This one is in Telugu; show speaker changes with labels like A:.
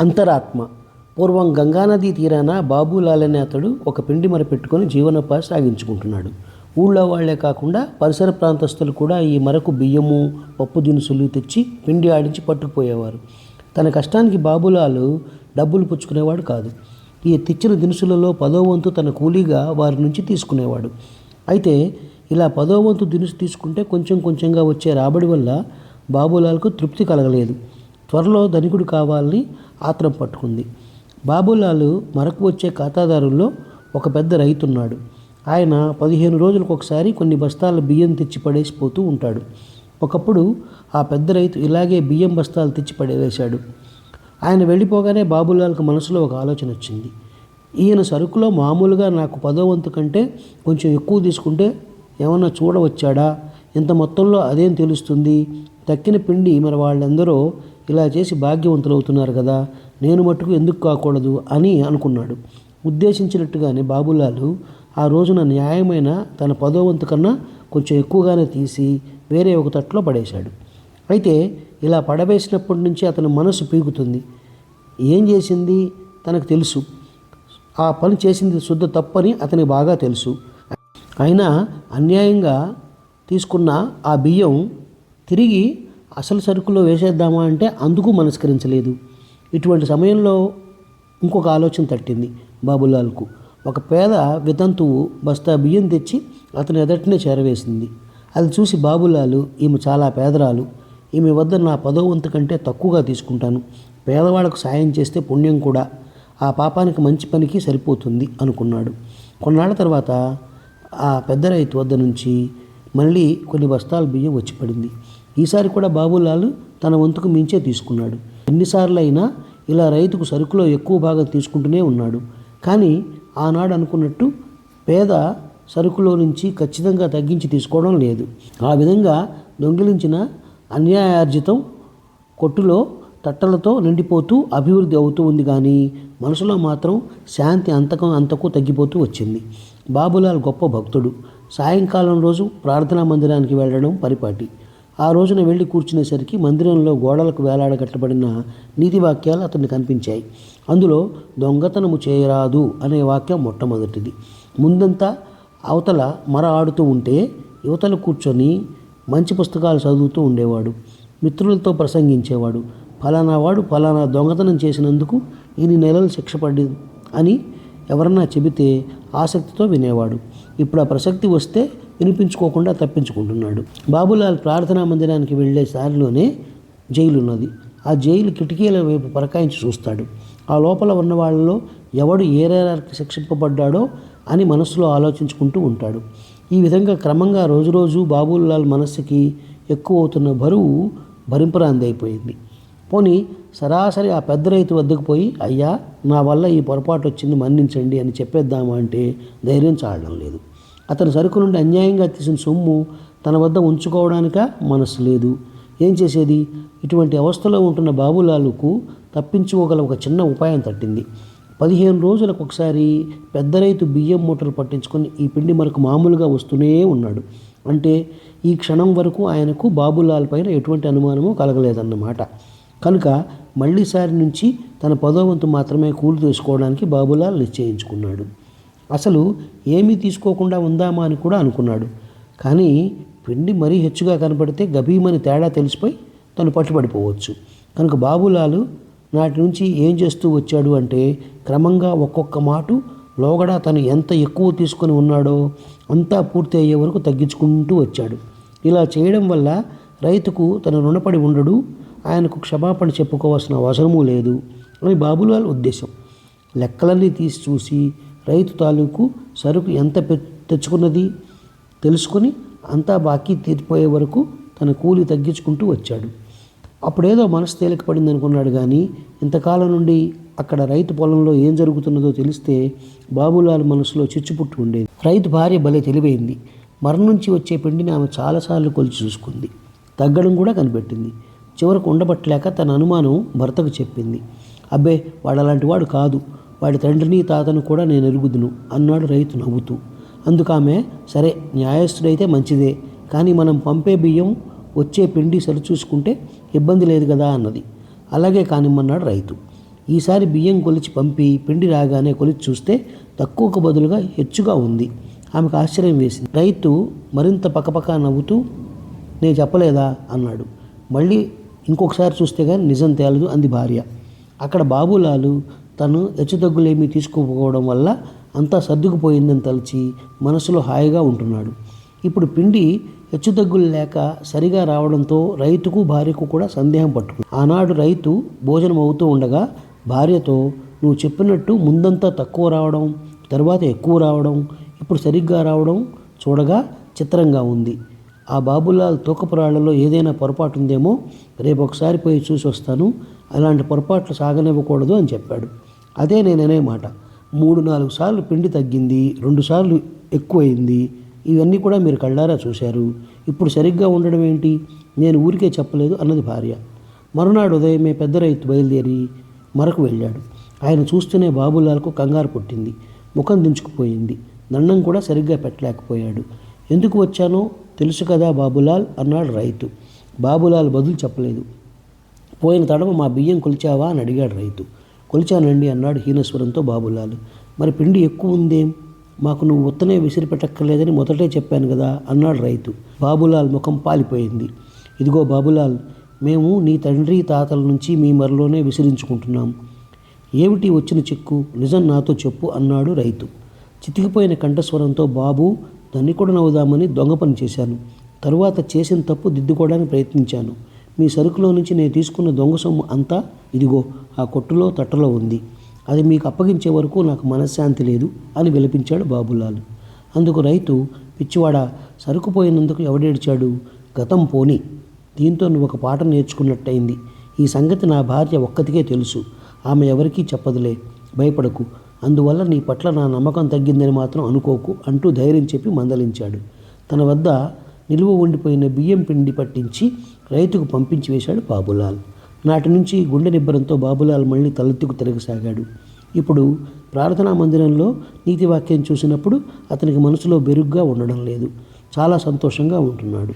A: అంతరాత్మ. పూర్వం గంగానదీ తీరాన బాబులాల్ అనే అతడు ఒక పిండి మర పెట్టుకొని జీవనోపాధి సాగించుకుంటున్నాడు. ఊళ్ళో వాళ్ళే కాకుండా పరిసర ప్రాంతస్తులు కూడా ఈ మరకు బియ్యము పప్పు దినుసులు తెచ్చి పిండి ఆడించి పట్టుకుపోయేవారు. తన కష్టానికి బాబులాలు డబ్బులు పుచ్చుకునేవాడు కాదు. ఈ తెచ్చిన దినుసులలో పదో వంతు తన కూలీగా వారి నుంచి తీసుకునేవాడు. అయితే ఇలా పదో వంతు దినుసు తీసుకుంటే కొంచెం కొంచెంగా వచ్చే రాబడి వల్ల బాబులాల్కు తృప్తి కలగలేదు. త్వరలో ధనికుడు కావాలని ఆత్రం పట్టుకుంది. బాబులాలు మరకు వచ్చే ఖాతాదారుల్లో ఒక పెద్ద రైతున్నాడు. ఆయన పదిహేను రోజులకు ఒకసారి కొన్ని బస్తాల బియ్యం తెచ్చి పడేసిపోతూ ఉంటాడు. ఒకప్పుడు ఆ పెద్ద రైతు ఇలాగే బియ్యం బస్తాలు తెచ్చి పడేవేశాడు ఆయన వెళ్ళిపోగానే బాబులాల్కి మనసులో ఒక ఆలోచన వచ్చింది. ఈయన సరుకులో మామూలుగా నాకు పదో వంతు కంటే కొంచెం ఎక్కువ తీసుకుంటే ఏమన్నా చూడవచ్చాడా? ఇంత మొత్తంలో అదేం తెలుస్తుంది? తక్కిన పిండి మరి వాళ్ళందరూ ఇలా చేసి భాగ్యవంతులు అవుతున్నారు కదా నేను మట్టుకు ఎందుకు కాకూడదు అని అనుకున్నాడు. ఉద్దేశించినట్టుగానే బాబులాలు ఆ రోజున న్యాయమైన తన పదోవంతు కన్నా కొంచెం ఎక్కువగానే తీసి వేరే ఒక తట్లో పడేశాడు. అయితే ఇలా పడవేసినప్పటి నుంచి అతని మనసు పీకుతుంది. ఏం చేసింది? తనకు తెలుసు. ఆ పని చేసింది శుద్ధ తప్పని అతనికి బాగా తెలుసు. అయినా అన్యాయంగా తీసుకున్న ఆ బియ్యం తిరిగి అసలు సరుకులో వేసేద్దామా అంటే అందుకు మనస్కరించలేదు. ఇటువంటి సమయంలో ఇంకొక ఆలోచన తట్టింది బాబులాల్కు. ఒక పేద వితంతువు బస్తా బియ్యం తెచ్చి అతని ఎదటినే చేరవేసింది. అది చూసి బాబులాలు ఈమె చాలా పేదరాలు. ఈమె వద్ద నా పదో వంతు కంటే తక్కువగా తీసుకుంటాను. పేదవాళ్ళకు సాయం చేస్తే పుణ్యం కూడా. ఆ పాపానికి మంచి పనికి సరిపోతుంది అనుకున్నాడు. కొన్నాళ్ళ తర్వాత ఆ పెద్ద రైతు వద్ద నుంచి మళ్ళీ కొన్ని బస్తాల బియ్యం వచ్చి పడింది. ఈసారి కూడా బాబులాలు తన వంతుకు మించే తీసుకున్నాడు. ఎన్నిసార్లు అయినా ఇలా రైతుకు సరుకులో ఎక్కువ భాగం తీసుకుంటూనే ఉన్నాడు. కానీ ఆనాడు అనుకున్నట్టు పేద సరుకులో నుంచి ఖచ్చితంగా తగ్గించి తీసుకోవడం లేదు. ఆ విధంగా దొంగిలించిన అన్యాయార్జితం కొట్టులో తట్టలతో నిండిపోతూ అభివృద్ధి అవుతూ ఉంది కానీ మనసులో మాత్రం శాంతి అంతకం అంతకు తగ్గిపోతూ వచ్చింది. బాబులాల్ గొప్ప భక్తుడు. సాయంకాలం రోజు ప్రార్థనా మందిరానికి వెళ్ళడం పరిపాటి. ఆ రోజున వెళ్ళి కూర్చునేసరికి మందిరంలో గోడలకు వేలాడగట్టబడిన నీతి వాక్యాలు అతనికి కనిపించాయి. అందులో దొంగతనము చేయరాదు అనే వాక్యం మొట్టమొదటిది. ముందంతా అవతల మర ఆడుతూ ఉంటే యువతలు కూర్చొని మంచి పుస్తకాలు చదువుతూ ఉండేవాడు. మిత్రులతో ప్రసంగించేవాడు. ఫలానా వాడు ఫలానా దొంగతనం చేసినందుకు ఇన్ని నెలలు శిక్ష పడి అని ఎవరన్నా చెబితే ఆసక్తితో వినేవాడు. ఇప్పుడు ఆ ప్రసక్తి వస్తే వినిపించుకోకుండా తప్పించుకుంటున్నాడు. బాబులాల్ ప్రార్థనా మందిరానికి వెళ్ళే సారిలోనే జైలు ఉన్నది ఆ జైలు కిటికీల వైపు పరకాయించి చూస్తాడు. ఆ లోపల ఉన్న వాళ్ళలో ఎవడు ఏరేరానికి శిక్షింపబడ్డాడో అని మనసులో ఆలోచించుకుంటూ ఉంటాడు. ఈ విధంగా క్రమంగా రోజురోజు బాబులాల్ మనస్సుకి ఎక్కువ అవుతున్న బరువు భరింపరాంది అయిపోయింది. పోనీ సరాసరి ఆ పెద్ద రైతు వద్దకు పోయి అయ్యా నా వల్ల ఈ పొరపాటు వచ్చింది మన్నించండి అని చెప్పేద్దామా అంటే ధైర్యం చాలడం లేదు. అతను సరుకు నుండి అన్యాయంగా తీసిన సొమ్ము తన వద్ద ఉంచుకోవడానిక? మనసు లేదు. ఏం చేసేది? ఇటువంటి అవస్థలో ఉంటున్న బాబులాలుకు తప్పించుకోగల ఒక చిన్న ఉపాయం తట్టింది. పదిహేను రోజులకు ఒకసారి పెద్ద రైతు బియ్యం మూటలు పట్టించుకొని ఈ పిండి మనకు మామూలుగా వస్తూనే ఉన్నాడు. అంటే ఈ క్షణం వరకు ఆయనకు బాబులాల్ పైన ఎటువంటి అనుమానము కలగలేదన్నమాట. కనుక మళ్ళీసారి నుంచి తన పదోవంతు మాత్రమే కూలి తీసుకోవడానికి బాబులాల్ నిశ్చయించుకున్నాడు. అసలు ఏమీ తీసుకోకుండా ఉందామా అని కూడా అనుకున్నాడు. కానీ పిండి మరీ హెచ్చుగా కనపడితే గభీమని తేడా తెలిసిపోయి తను పట్టుబడిపోవచ్చు. కనుక బాబులాలు నాటి నుంచి ఏం చేస్తూ వచ్చాడు అంటే క్రమంగా ఒక్కొక్క మాటు లోగడ తను ఎంత ఎక్కువ తీసుకొని ఉన్నాడో అంతా పూర్తి అయ్యే వరకు తగ్గించుకుంటూ వచ్చాడు. ఇలా చేయడం వల్ల రైతుకు తను రుణపడి ఉండడు ఆయనకు క్షమాపణ చెప్పుకోవాల్సిన అవసరమూ లేదు అని బాబులాల్ ఉద్దేశం. లెక్కలన్నీ తీసి చూసి రైతు తాలూకు సరుకు ఎంత పె తెచ్చుకున్నది తెలుసుకొని అంతా బాకీ తీరిపోయే వరకు తన కూలి తగ్గించుకుంటూ వచ్చాడు. అప్పుడేదో మనసు తేలిక పడింది అనుకున్నాడు కానీ ఇంతకాలం నుండి అక్కడ రైతు పొలంలో ఏం జరుగుతున్నదో తెలిస్తే బాబులాల్ మనసులో చిచ్చుపుట్టు ఉండేది. రైతు భార్య భలే తెలివైంది. మరణం నుంచి వచ్చే పిండిని ఆమె చాలాసార్లు కొలిచి చూసుకుంది. తగ్గడం కూడా కనిపెట్టింది. చివరకు ఉండబట్టలేక తన అనుమానం భర్తకు చెప్పింది. అబ్బే వాడు అలాంటి వాడు కాదు. వాడి తండ్రిని తాతను కూడా నేను ఎరుగుదును. అన్నాడు రైతు నవ్వుతూ. అందుకు ఆమె సరే న్యాయస్థుడైతే మంచిదే. కానీ మనం పంపే బియ్యం వచ్చే పిండి సరిచూసుకుంటే ఇబ్బంది లేదు కదా అన్నది. అలాగే కానిమ్మన్నాడు రైతు. ఈసారి బియ్యం కొలిచి పంపి పిండి రాగానే కొలిచి చూస్తే తక్కువకు బదులుగా హెచ్చుగా ఉంది. ఆమెకు ఆశ్చర్యం వేసింది. రైతు మరింత పకపక నవ్వుతూ నేను చెప్పలేదా? అన్నాడు. మళ్ళీ ఇంకొకసారి చూస్తే కానీ నిజం తేలదు అంది భార్య. అక్కడ బాబులాలు తను హెచ్చుతగ్గులేమీ తీసుకోకపోవడం వల్ల అంతా సర్దుకుపోయిందని తలచి మనసులో హాయిగా ఉంటున్నాడు. ఇప్పుడు పిండి హెచ్చుతగ్గులు లేక సరిగా రావడంతో రైతుకు భార్యకు కూడా సందేహం పట్టుకుంది. ఆనాడు రైతు భోజనం అవుతూ ఉండగా భార్యతో నువ్వు చెప్పినట్టు ముందంతా తక్కువ రావడం తర్వాత ఎక్కువ రావడం ఇప్పుడు సరిగ్గా రావడం చూడగా చిత్రంగా ఉంది. ఆ బాబులాల్ తూకపురాళ్ళలో ఏదైనా పొరపాటు ఉందేమో రేపు ఒకసారి పోయి చూసి వస్తాను అలాంటి పొరపాట్లు సాగనివ్వకూడదు అని చెప్పాడు. అదే నేననే మాట. మూడు నాలుగు సార్లు పిండి తగ్గింది రెండు సార్లు ఎక్కువైంది ఇవన్నీ కూడా మీరు కళ్ళారా చూశారు. ఇప్పుడు సరిగ్గా ఉండడం ఏంటి? నేను ఊరికే చెప్పలేదు అన్నది భార్య. మరునాడు ఉదయమే పెద్ద రైతు బయలుదేరి మరకు వెళ్ళాడు. ఆయన చూస్తూనే బాబులాల్కు కంగారు పుట్టింది. ముఖం దించుకుపోయింది. దండం కూడా సరిగ్గా పెట్టలేకపోయాడు. ఎందుకు వచ్చానో తెలుసు కదా బాబులాల్ అన్నాడు రైతు. బాబులాల్ బదులు చెప్పలేదు. పోయిన తడవ మా బియ్యం కొలిచావా అని అడిగాడు రైతు. కొలిచానండి అన్నాడు హీనస్వరంతో బాబులాల్. మరి పిండి ఎక్కువ ఉందేం? మాకు నువ్వు ఉత్తనే విసిరిపెట్టక్కర్లేదని మొదటే చెప్పాను కదా అన్నాడు రైతు. బాబులాల్ ముఖం పాలిపోయింది. ఇదిగో బాబులాల్ మేము నీ తండ్రి తాతల నుంచి మీ మరలోనే విసిరించుకుంటున్నాం. ఏమిటి వచ్చిన చిక్కు? నిజం నాతో చెప్పు అన్నాడు రైతు. చితికిపోయిన కంఠస్వరంతో బాబు దాన్ని కూడా నవ్వుదామని దొంగ పని చేశాను. తరువాత చేసిన తప్పు దిద్దుకోవడానికి ప్రయత్నించాను. మీ సరుకులో నుంచి నేను తీసుకున్న దొంగ సొమ్ము అంతా ఇదిగో ఆ కొట్టులో తట్టలో ఉంది. అది మీకు అప్పగించే వరకు నాకు మనశ్శాంతి లేదు అని విలపించాడు బాబులాల్. అందుకు రైతు పిచ్చివాడ సరుకు పోయినందుకు ఎవడేడ్చాడు? గతం పోని. దీంతో నువ్వు ఒక పాట నేర్చుకున్నట్టయింది. ఈ సంగతి నా భార్య ఒక్కతికే తెలుసు. ఆమె ఎవరికీ చెప్పదులే. భయపడకు. అందువల్ల నీ పట్ల నా నమ్మకం తగ్గిందని మాత్రం అనుకోకు అంటూ ధైర్యం చెప్పి మందలించాడు. తన వద్ద నిలువ ఉండిపోయిన బియ్యం పిండి పట్టించి రైతుకు పంపించి వేశాడు బాబులాల్. నాటి నుంచి గుండె నిబ్బరంతో బాబులాల్ మళ్ళీ తలెత్తుకు తిరగసాగాడు. ఇప్పుడు ప్రార్థనా మందిరంలో నీతి వాక్యం చూసినప్పుడు అతనికి మనసులో బెరుగ్గా ఉండడం లేదు. చాలా సంతోషంగా ఉంటున్నాడు.